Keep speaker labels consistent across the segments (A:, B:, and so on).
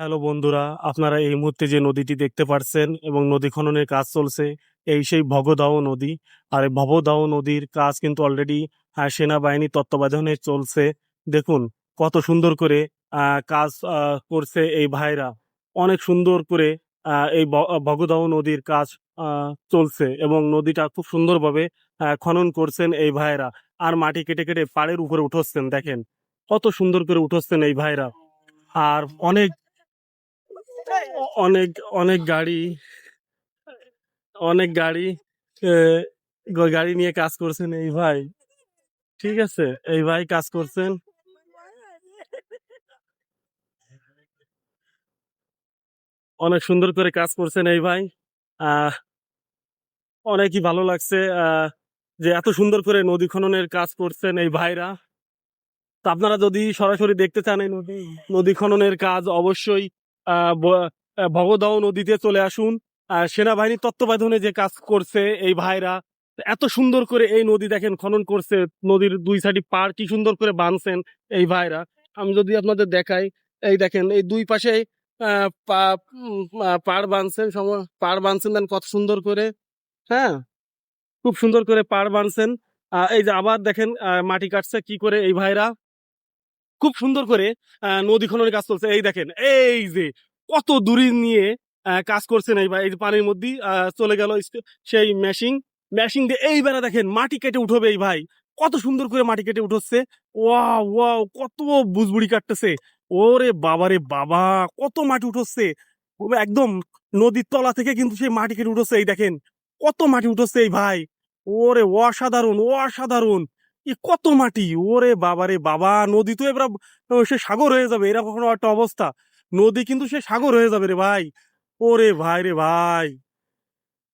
A: Hello বন্ধুরা, আপনারা এই মুহূর্তে যে নদীটি দেখতে পাচ্ছেন এবং নদী খননের কাজ চলছে, এই সেই ভগদাও নদী। আর এই ভবদাও নদীর কাজ কিন্তু অলরেডি সেনাবাহিনী তত্ত্বাবধানে চলছে। দেখুন কত সুন্দর করে কাজ করছে এই ভাইরা। অনেক সুন্দর করে এই ভগদাও নদীর কাজ চলছে এবং নদীটা খুব সুন্দরভাবে খনন করছেন এই ভাইরা। আর মাটি কেটে কেটে পাড়ের উপরে উঠোচ্ছেন, দেখেন। কত সুন্দর করে উঠোচ্ছেন এই ভাইরা। আর অনেক অনেক অনেক গাড়ি অনেক গাড়ি গাড়ি নিয়ে কাজ করছেন এই ভাই। ঠিক আছে? এই ভাই কাজ করছেন? অনেক সুন্দর করে কাজ করছেন এই ভাই। আহ অনেকই ভালো লাগছে আহ যে এত সুন্দর করে নদী খননের কাজ করছেন এই ভাইরা। তো আপনারা যদি সরাসরি দেখতে চান এই নদী নদী খননের কাজ অবশ্যই ভগদাও নদীতে চলে আসুন। সেনাবাহিনীর তত্ত্বাবধানে যে কাজ করছে এই ভাইরা এত সুন্দর করে এই নদী দেখেন খনন করছে নদীর দুই সাইডে পাড় কি সুন্দর করে বাঁধছেন এই ভাইরা। আমি যদি আপনাদের দেখাই এই দেখেন এই দুই পাশে আহ, পা- উম, আহ, পাড় বাঁধছেন সম- পাড় বাঁধছেন দেন কত সুন্দর করে হ্যাঁ? খুব সুন্দর করে পাড় বাঁধছেন। আহ, এই যে আবার দেখেন মাটি কাটছে কি করে এই ভাইরা? খুব সুন্দর করে নদী খননের কাজ চলছে। এই দেখেন, এই যে কত দূরে নিয়ে কাজ এই ভাই এই পানির মধ্যে চলে গেল সেই মেশিং মেশিং দিয়ে এইবারে দেখেন মাটি কেটে উঠবে এই ভাই। কত সুন্দর করে মাটি কেটে উঠছে। ওয়াও ওয়াও, কত বুজবুড়ি কাটতেছে। ওরে বাবারে বাবা, কত মাটি উঠছে। একদম নদীর তলা থেকে কিন্তু সেই মাটি কেটে উঠছে। এই দেখেন, কত মাটি উঠছে এই ভাই। ওরে অসাধারণ অসাধারণ। এ কত মাটি? ওরে বাবারে বাবা নদী তো এবার সে সাগর হয়ে যাবে এরকম একটা অবস্থা। নদী কিন্তু সে সাগর হয়ে যাবে রে ভাই। ওরে ভাই রে ভাই।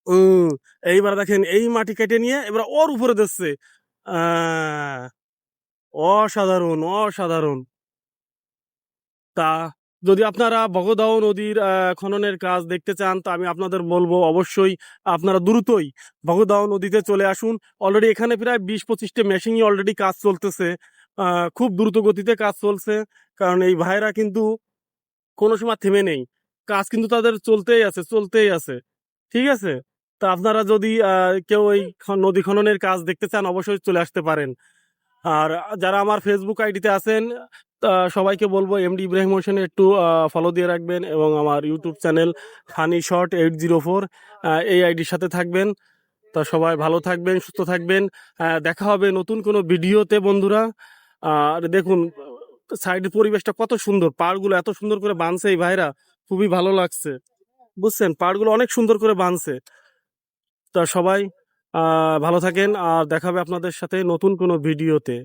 A: উম, এইবার দেখেন এই মাটি কেটে নিয়ে এবার ওর উপরে দিচ্ছে। অসাধারণ অসাধারণ। তা যদি আপনারা ভগদাও নদীর খননের কাজ দেখতে চান, তা আমি আপনাদের বলব অবশ্যই আপনারা দ্রুতই ভগদাও নদীতে চলে আসুন। অলরেডি এখানে প্রায় বিশ পঁচিশটা মেশিনই অলরেডি কাজ চলতেছে। খুব দ্রুত গতিতে কাজ চলছে। কারণ এই ভাইরা কিন্তু কোনো সময় থেমে নেই। কাজ কিন্তু তাদের চলতেই আছে চলতেই আছে। ঠিক আছে? তা আপনারা যদি কেউ এই নদী খননের কাজ দেখতে চান, অবশ্যই চলে আসতে পারেন। আর যারা আমার ফেসবুক আইডিতে আছেন সবাইকে বলব এমডি ইব্রাহিম হোসেন একটু ফলো দিয়ে রাখবেন এবং আমার YouTube channel funny short eight zero four এই আইডির সাথে থাকবেন। তা সবাই ভালো থাকবেন, সুস্থ থাকবেন। দেখা হবে নতুন কোনো ভিডিওতে বন্ধুরা। আর দেখুন সাইডের পরিবেশটা কত সুন্দর। পাড়গুলো এত সুন্দর করে বাঁধছে এই ভাইরা। খুবই ভালো লাগছে। বুঝছেন? পাড়গুলো অনেক সুন্দর করে বাঁধছে তা সবাই ভালো থাকেন। আর দেখাবে আপনাদের সাথে নতুন কোনো ভিডিওতে।